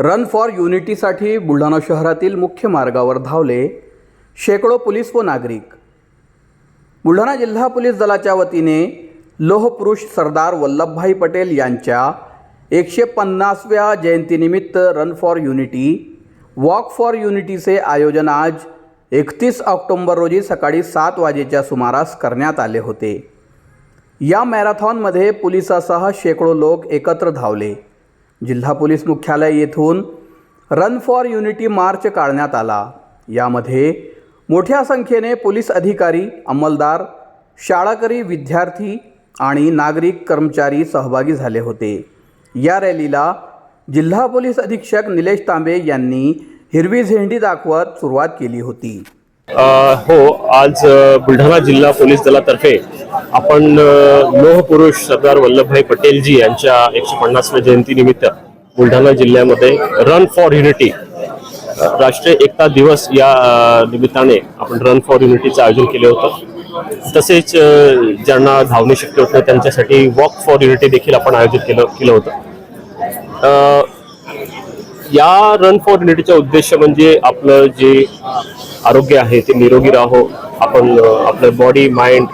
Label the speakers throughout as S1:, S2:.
S1: Run for युनिटीसाठी Buldhana शहरातील मुख्य मार्गावर धावले शेकडो पोलीस व नागरिक. बुलढाणा जिल्हा पोलीस दलाच्या वतीने लोहपुरुष सरदार वल्लभभाई पटेल यांच्या एकशे पन्नासव्या जयंतीनिमित्त run for unity walk for युनिटीचे आयोजन आज एकतीस ऑक्टोंबर रोजी सकाळी सात वाजेच्या सुमारास करण्यात आले होते. या मॅरेथॉनमध्ये पोलिसासह शेकडो लोक एकत्र धावले. जिल्हा पोलीस मुख्यालय येथून रन फॉर युनिटी मार्च काढण्यात आला. यामध्ये मोठ्या संख्येने पोलीस अधिकारी अंमलदार शाळाकरी विद्यार्थी आणि नागरिक कर्मचारी सहभागी झाले होते. या रॅलीला जिल्हा पोलीस अधीक्षक निलेश तांबे यांनी हिरवी झेंडी दाखवत सुरुवात केली होती.
S2: आ, हो आज बुलढाणा जिल्हा पोलीस दलातर्फे आपण लोहपुरुष सरदार वल्लभभाई पटेलजी यांच्या एकशे पन्नासव्या जयंतीनिमित्त बुलढाणा जिल्ह्यामध्ये रन फॉर युनिटी राष्ट्रीय एकता दिवस या निमित्ताने आपण रन फॉर युनिटीचं आयोजन केलं होतं. तसेच ज्यांना धावणे शक्य होत नाही त्यांच्यासाठी वॉक फॉर युनिटी देखील आपण आयोजित केलं केलं होतं. या रन फॉर युनिटीचा उद्देश म्हणजे आपलं जे आरोग्य आहे ते निरोगी राहो आपण आपलं बॉडी माइंड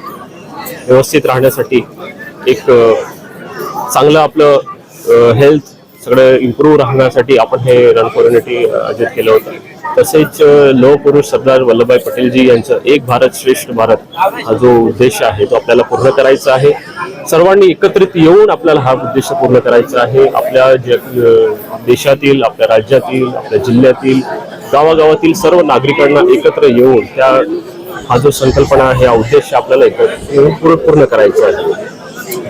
S2: व्यवस्थित राहण्यासाठी एक चांगलं आपलं हेल्थ सगळं इम्प्रूव्ह राहण्यासाठी आपण हे रन फॉर युनिटी आयोजित केलं होतं. तसेच लोहपुरुष पुरुष सरदार वल्लभभाई पटेलजी यांचं एक भारत श्रेष्ठ भारत हा जो उद्देश आहे तो आपल्याला पूर्ण करायचा आहे. सर्वांनी एकत्रित येऊन आपल्याला हा उद्देश पूर्ण करायचा आहे. आपल्या देशातील आपल्या राज्यातील आपल्या जिल्ह्यातील गावागावातील सर्व नागरिकांना एकत्र येऊन त्या हा जो संकल्पना आहे हा उद्देश आपल्याला एकत्र पूर्ण पूर्ण करायचा आहे.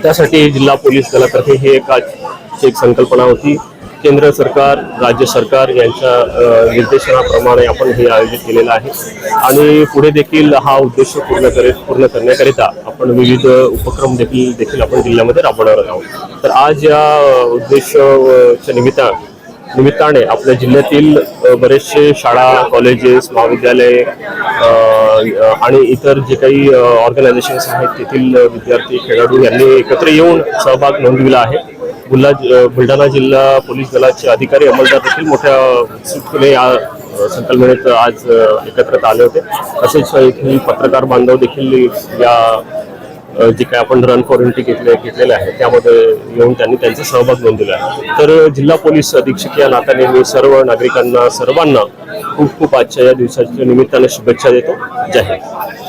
S2: त्यासाठी जिल्हा पोलीस दलातर्फे ही एक आज एक संकल्पना होती. केंद्र सरकार राज्य सरकार यांच्या निर्देशनाप्रमाणे आपण हे आयोजित केलेलं आहे. आणि पुढे देखील हा उद्देश पूर्ण करे पूर्ण करण्याकरिता आपण विविध उपक्रम देखील देखील आपण जिल्ह्यामध्ये राबवणार आहोत. तर आज या उद्देशाच्या निमित्तानं निमित्ताने आपल्या जिल्ह्यातील बरेचसे शाळा कॉलेजेस महाविद्यालय आणि इतर जे काही ऑर्गनायझेशन्स आहेत तेथील विद्यार्थी खेळाडू यांनी एकत्र येऊन सहभाग नोंदविला आहे. बुलढा बुलढाणा जिल्हा पोलीस दलाचे अधिकारी अंमलदार देखील मोठ्या उत्सुकतेने या संकल्पनेत आज एकत्रित आले होते. तसेच येथील पत्रकार बांधव देखील या जे काय आपण रन फॉर युनिटी घेतले घेतलेले आहे त्यामध्ये येऊन त्यांनी त्यांचा सहभाग नोंदवला आहे. तर जिल्हा पोलीस अधीक्षक या नात्याने मी सर्व नागरिकांना सर्वांना खूप खूप आजच्या या दिवसाच्या निमित्ताने शुभेच्छा देतो. जय हिंद.